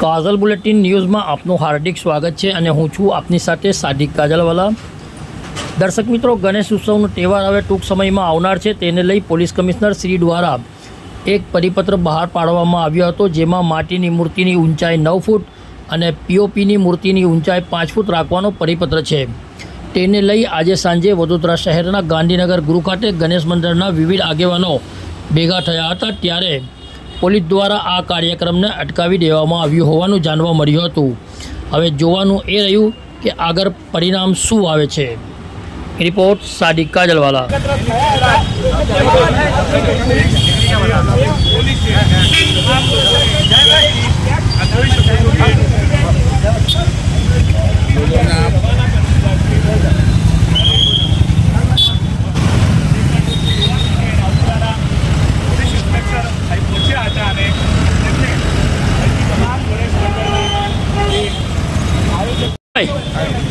કાજલ bulletin ન્યૂઝમાં આપનું હાર્દિક સ્વાગત છે અને હું છું આપની સાથે સાદિક કાજલવાલા. દર્શક મિત્રો, ગણેશ ઉત્સવનો તહેવાર હવે ટૂંક સમયમાં આવનાર છે. તેને લઈ પોલીસ કમિશનર શ્રી દ્વારા એક પરિપત્ર બહાર પાડવામાં આવ્યો હતો, જેમાં માટીની મૂર્તિની ઊંચાઈ નવ ફૂટ અને પીઓપીની મૂર્તિની ઊંચાઈ પાંચ ફૂટ રાખવાનો પરિપત્ર છે. તેને લઈ આજે સાંજે વડોદરા શહેરના ગાંધીનગર ગૃહ ખાતે ગણેશ મંદિરના વિવિધ આગેવાનો ભેગા થયા હતા. ત્યારે પોલીસ દ્વારા આ કાર્યક્રમને અટકાવી દેવામાં આવ્યું હોવાનું જાણવા મળ્યું હતું. હવે જોવાનું એ રહ્યું કે આગળ પરિણામ શું આવે છે. રિપોર્ટ સાદિક કાજલવાલા.